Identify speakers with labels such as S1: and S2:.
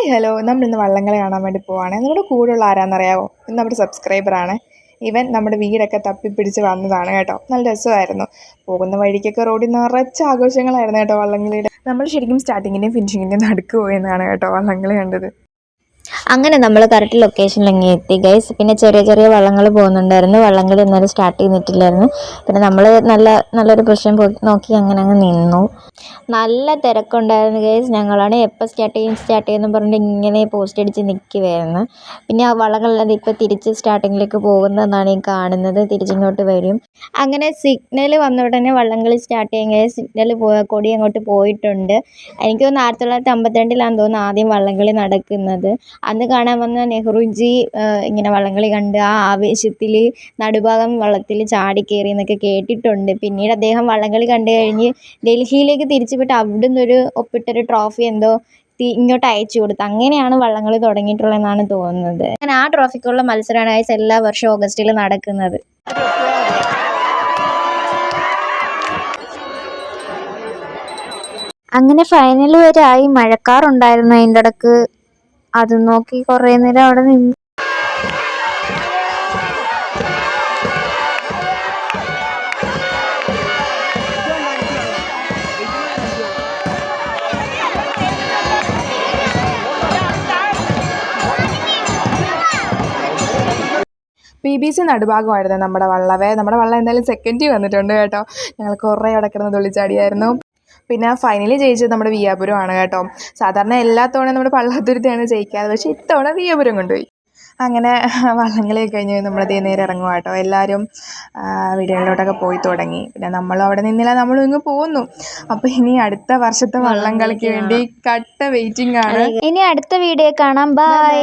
S1: Hi hello നമ്മൾ ഇന്ന് വള്ളംകളി കാണാൻ വേണ്ടി പോവാണ്. നമ്മുടെ കൂടെയുള്ള ആരാന്നറിയാവോ? ഇന്ന് നമ്മുടെ സബ്സ്ക്രൈബറാണ് ഇവൻ നമ്മുടെ വീടൊക്കെ തപ്പിപ്പിടിച്ച് വന്നതാണ് കേട്ടോ. നല്ല രസമായിരുന്നു. പോകുന്ന വഴിക്കൊക്കെ റോഡിൽ നിറച്ച് ആഘോഷങ്ങളായിരുന്നു കേട്ടോ വള്ളംകളിയുടെ. നമ്മൾ ശരിക്കും സ്റ്റാർട്ടിങ്ങിന്റെയും ഫിനിഷിങ്ങിന്റെയും നടുക്ക് പോയെന്നാണ് കേട്ടോ വള്ളംകളി കണ്ടത്.
S2: അങ്ങനെ നമ്മൾ കറക്റ്റ് ലൊക്കേഷനിൽ അങ്ങ് എത്തി. ഗൈസ് പിന്നെ ചെറിയ ചെറിയ വള്ളങ്ങൾ പോകുന്നുണ്ടായിരുന്നു. വള്ളങ്ങൾ ഇന്നലെ സ്റ്റാർട്ട് ചെയ്തിട്ടില്ലായിരുന്നു. പിന്നെ നമ്മൾ നല്ല നല്ലൊരു പോയി നോക്കി അങ്ങനെ അങ്ങ് നിന്നു. നല്ല തിരക്കുണ്ടായിരുന്നു ഗൈസ് ഞങ്ങളാണ് എപ്പോൾ സ്റ്റാർട്ട് ചെയ്യും സ്റ്റാർട്ട് ചെയ്യുമെന്ന് പറഞ്ഞിട്ട് ഇങ്ങനെ പോസ്റ്റ് അടിച്ച് നിൽക്കുവായിരുന്നു പിന്നെ ആ വള്ളങ്ങളെല്ലാം ഇപ്പോൾ തിരിച്ച് സ്റ്റാർട്ടിങ്ങിലേക്ക് പോകുന്നതെന്നാണ് ഈ കാണുന്നത്. തിരിച്ചിങ്ങോട്ട് വരും. അങ്ങനെ സിഗ്നൽ വന്ന ഉടനെ വള്ളംകളി സ്റ്റാർട്ട് ചെയ്യാൻ ഗൈസ് സിഗ്നൽ കൊടി അങ്ങോട്ട് പോയിട്ടുണ്ട്. എനിക്ക് തോന്നുന്നു ആയിരത്തി തൊള്ളായിരത്തി തോന്നുന്നു ആദ്യം വള്ളംകളി നടക്കുന്നത്. അന്ന് കാണാൻ വന്ന നെഹ്റുജി ഇങ്ങനെ വള്ളംകളി കണ്ട് ആ ആവേശത്തിൽ നടുഭാഗം വള്ളത്തിൽ ചാടിക്കയറി എന്നൊക്കെ കേട്ടിട്ടുണ്ട്. പിന്നീട് അദ്ദേഹം വള്ളംകളി കണ്ടു കഴിഞ്ഞ് ഡൽഹിയിലേക്ക് തിരിച്ചു വിട്ട് അവിടുന്ന് ഒരു ഒപ്പിട്ടൊരു ട്രോഫി എന്തോ ഇങ്ങോട്ട് അയച്ചു കൊടുത്തു. അങ്ങനെയാണ് വള്ളംകളി തുടങ്ങിയിട്ടുള്ളതെന്നാണ് തോന്നുന്നത്. അങ്ങനെ ആ ട്രോഫിക്കുള്ള മത്സരമാണ് ഗൈസ് എല്ലാ വർഷവും ഓഗസ്റ്റിൽ നടക്കുന്നത്. അങ്ങനെ ഫൈനൽ വരെ ആയി. മഴക്കാറുണ്ടായിരുന്നു അതിന്റെ ഇടയ്ക്ക് അത് നോക്കി കുറേ നേരം അവിടെ നിന്ന്.
S1: പി ബി സി നടുഭാഗമായിരുന്നു നമ്മുടെ വള്ളവേ. നമ്മുടെ വള്ളം എന്തായാലും സെക്കൻഡ് വന്നിട്ടുണ്ട് കേട്ടോ. ഞങ്ങൾ കുറേ അവിടെ തുള്ളിച്ചാടിയായിരുന്നു. പിന്നെ ഫൈനലി ജയിച്ചത് നമ്മുടെ വിയാപുരമാണ് കേട്ടോ. സാധാരണ എല്ലാ തവണയും നമ്മുടെ പള്ളാത്തുരുത്തിയാണ് ജയിക്കാറ്. പക്ഷേ ഇത്തവണ വിയാപുരം കൊണ്ടുപോയി. അങ്ങനെ വള്ളംകളി കഴിഞ്ഞ് നമ്മൾ ദേ നേരെ ഇറങ്ങുക കേട്ടോ. എല്ലാവരും വീടുകളിലോട്ടൊക്കെ പോയി തുടങ്ങി. പിന്നെ നമ്മളും അവിടെ നിന്നില്ല നമ്മളും ഇങ്ങ് പോകുന്നു അപ്പോൾ ഇനി അടുത്ത വർഷത്തെ വള്ളം കളിക്ക്. വേണ്ടി കട്ട വെയിറ്റിംഗ് ആണ്.
S2: ഇനി അടുത്ത വീഡിയോ കാണാം. ബൈ